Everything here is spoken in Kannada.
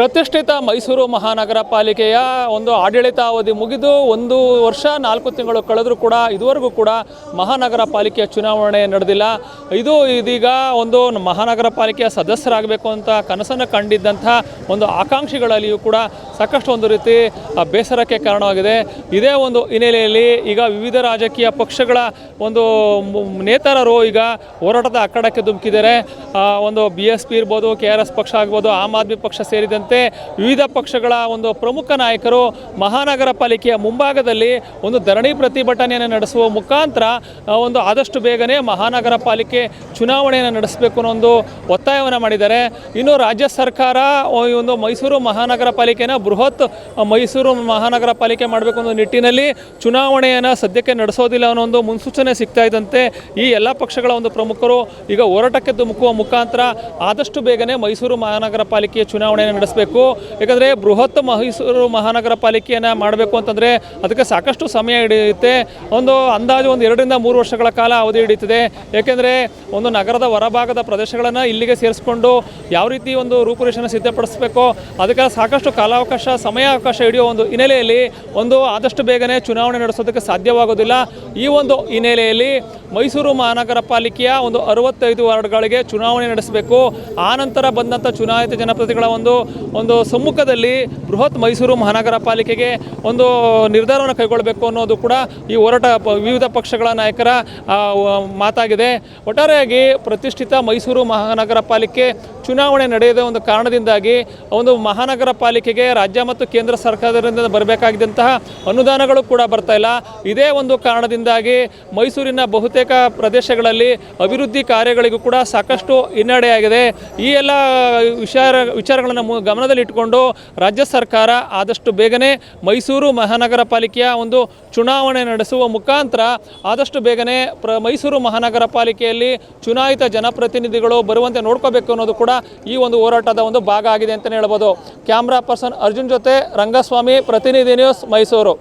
ಪ್ರತಿಷ್ಠಿತ ಮೈಸೂರು ಮಹಾನಗರ ಪಾಲಿಕೆಯ ಒಂದು ಆಡಳಿತಾವಧಿ ಮುಗಿದು ಒಂದು ವರ್ಷ, ನಾಲ್ಕು ತಿಂಗಳು ಕಳೆದರೂ ಕೂಡ ಇದುವರೆಗೂ ಕೂಡ ಮಹಾನಗರ ಪಾಲಿಕೆಯ ಚುನಾವಣೆ ನಡೆದಿಲ್ಲ. ಇದು ಇದೀಗ ಒಂದು ಮಹಾನಗರ ಪಾಲಿಕೆಯ ಸದಸ್ಯರಾಗಬೇಕು ಅಂತ ಕನಸನ್ನು ಕಂಡಿದ್ದಂಥ ಒಂದು ಆಕಾಂಕ್ಷಿಗಳಲ್ಲಿಯೂ ಕೂಡ ಸಾಕಷ್ಟು ಒಂದು ರೀತಿ ಬೇಸರಕ್ಕೆ ಕಾರಣವಾಗಿದೆ. ಇದೇ ಒಂದು ಹಿನ್ನೆಲೆಯಲ್ಲಿ ಈಗ ವಿವಿಧ ರಾಜಕೀಯ ಪಕ್ಷಗಳ ಒಂದು ನೇತಾರರು ಈಗ ಹೋರಾಟದ ಅಖಾಡಕ್ಕೆ ಧುಮುಕಿದ್ದಾರೆ. ಒಂದು ಬಿ ಎಸ್ ಪಿ ಇರ್ಬೋದು, ಕೆ ಆರ್ ಎಸ್ ಪಕ್ಷ ಆಗ್ಬೋದು, ಆಮ್ ಆದ್ಮಿ ಪಕ್ಷ ಸೇರಿದಂತೆ ವಿವಿಧ ಪಕ್ಷಗಳ ಒಂದು ಪ್ರಮುಖ ನಾಯಕರು ಮಹಾನಗರ ಪಾಲಿಕೆಯ ಮುಂಭಾಗದಲ್ಲಿ ಒಂದು ಧರಣಿ ಪ್ರತಿಭಟನೆಯನ್ನು ನಡೆಸುವ ಮುಖಾಂತರ ಒಂದು ಆದಷ್ಟು ಬೇಗನೆ ಮಹಾನಗರ ಪಾಲಿಕೆ ಚುನಾವಣೆಯನ್ನು ನಡೆಸಬೇಕು ಅನ್ನೋ ಒಂದು ಒತ್ತಾಯವನ್ನು ಮಾಡಿದ್ದಾರೆ. ಇನ್ನು ರಾಜ್ಯ ಸರ್ಕಾರ ಈ ಒಂದು ಮೈಸೂರು ಮಹಾನಗರ ಪಾಲಿಕೆನ ಬೃಹತ್ ಮೈಸೂರು ಮಹಾನಗರ ಪಾಲಿಕೆ ಮಾಡಬೇಕು ಅನ್ನೋ ನಿಟ್ಟಿನಲ್ಲಿ ಚುನಾವಣೆಯನ್ನು ಸದ್ಯಕ್ಕೆ ನಡೆಸೋದಿಲ್ಲ ಅನ್ನೋ ಒಂದು ಮುನ್ಸೂಚನೆ ಸಿಗ್ತಾ ಇದ್ದಂತೆ ಈ ಎಲ್ಲ ಪಕ್ಷಗಳ ಒಂದು ಪ್ರಮುಖರು ಈಗ ಹೋರಾಟಕ್ಕೆ ಧುಮುಕುವ ಮುಖಾಂತರ ಆದಷ್ಟು ಬೇಗನೆ ಮೈಸೂರು ಮಹಾನಗರ ಪಾಲಿಕೆಯ ಚುನಾವಣೆಯನ್ನು ನಡೆಸಬೇಕು. ಯಾಕಂದರೆ ಬೃಹತ್ ಮೈಸೂರು ಮಹಾನಗರ ಪಾಲಿಕೆಯನ್ನು ಮಾಡಬೇಕು ಅಂತಂದರೆ ಅದಕ್ಕೆ ಸಾಕಷ್ಟು ಸಮಯ ಹಿಡಿಯುತ್ತೆ. ಒಂದು ಅಂದಾಜು ಒಂದು ಎರಡರಿಂದ ಮೂರು ವರ್ಷಗಳ ಕಾಲ ಅವಧಿ ಹಿಡಿಯುತ್ತದೆ. ಏಕೆಂದರೆ ಒಂದು ನಗರದ ಹೊರಭಾಗದ ಪ್ರದೇಶಗಳನ್ನು ಇಲ್ಲಿಗೆ ಸೇರಿಸ್ಕೊಂಡು ಯಾವ ರೀತಿ ಒಂದು ರೂಪುರೇಷನ ಸಿದ್ಧಪಡಿಸಬೇಕು, ಅದಕ್ಕೆ ಸಾಕಷ್ಟು ಕಾಲಾವಕಾಶ, ಸಮಯಾವಕಾಶ ಹಿಡಿಯೋ ಒಂದು ಹಿನ್ನೆಲೆಯಲ್ಲಿ ಒಂದು ಆದಷ್ಟು ಬೇಗನೆ ಚುನಾವಣೆ ನಡೆಸೋದಕ್ಕೆ ಸಾಧ್ಯವಾಗೋದಿಲ್ಲ. ಈ ಒಂದು ಹಿನ್ನೆಲೆಯಲ್ಲಿ ಮೈಸೂರು ಮಹಾನಗರ ಪಾಲಿಕೆಯ ಒಂದು ಅರವತ್ತೈದು ವಾರ್ಡ್ಗಳಿಗೆ ಚುನಾವಣೆ ನಡೆಸಬೇಕು. ಆನಂತರ ನಂತರ ಬಂದಂಥ ಚುನಾಯಿತ ಜನಪ್ರತಿಗಳ ಒಂದು ಒಂದು ಸಮ್ಮುಖದಲ್ಲಿ ಬೃಹತ್ ಮೈಸೂರು ಮಹಾನಗರ ಪಾಲಿಕೆಗೆ ಒಂದು ನಿರ್ಧಾರವನ್ನು ಕೈಗೊಳ್ಳಬೇಕು ಅನ್ನೋದು ಕೂಡ ಈ ಹೋರಾಟ ವಿವಿಧ ಪಕ್ಷಗಳ ನಾಯಕರ ಮಾತಾಗಿದೆ. ಒಟ್ಟಾರೆಯಾಗಿ ಪ್ರತಿಷ್ಠಿತ ಮೈಸೂರು ಮಹಾನಗರ ಪಾಲಿಕೆ ಚುನಾವಣೆ ನಡೆಯದ ಒಂದು ಕಾರಣದಿಂದಾಗಿ ಒಂದು ಮಹಾನಗರ ಪಾಲಿಕೆಗೆ ರಾಜ್ಯ ಮತ್ತು ಕೇಂದ್ರ ಸರ್ಕಾರದಿಂದ ಬರಬೇಕಾಗಿದ್ದಂತಹ ಅನುದಾನಗಳು ಕೂಡ ಬರ್ತಾ ಇಲ್ಲ. ಇದೇ ಒಂದು ಕಾರಣದಿಂದಾಗಿ ಮೈಸೂರಿನ ಬಹುತೇಕ ಪ್ರದೇಶಗಳಲ್ಲಿ ಅಭಿವೃದ್ಧಿ ಕಾರ್ಯಗಳಿಗೂ ಕೂಡ ಸಾಕಷ್ಟು ಹಿನ್ನಡೆಯಾಗಿದೆ. ಈ ಎಲ್ಲ ವಿಚಾರ, ವಿಚಾರಗಳನ್ನು ಗಮನದಲ್ಲಿಟ್ಟುಕೊಂಡು ರಾಜ್ಯ ಸರ್ಕಾರ ಆದಷ್ಟು ಬೇಗನೆ ಮೈಸೂರು ಮಹಾನಗರ ಪಾಲಿಕೆಯ ಒಂದು ಚುನಾವಣೆ ನಡೆಸುವ ಮುಖಾಂತರ ಆದಷ್ಟು ಬೇಗನೆ ಪ್ರ, ಮೈಸೂರು ಮಹಾನಗರ ಪಾಲಿಕೆಯಲ್ಲಿ ಚುನಾಯಿತ ಜನಪ್ರತಿನಿಧಿಗಳು ಬರುವಂತೆ ನೋಡ್ಕೋಬೇಕು ಅನ್ನೋದು ಕೂಡ ಈ ಒಂದು ಹೋರಾಟದ ಒಂದು ಭಾಗ ಆಗಿದೆ ಅಂತಲೇ ಹೇಳ್ಬೋದು. ಕ್ಯಾಮ್ರಾ ಪರ್ಸನ್ ಅರ್ಜುನ್ ಜೊತೆ ರಂಗಸ್ವಾಮಿ, ಪ್ರತಿನಿಧಿ ನ್ಯೂಸ್ ಮೈಸೂರು.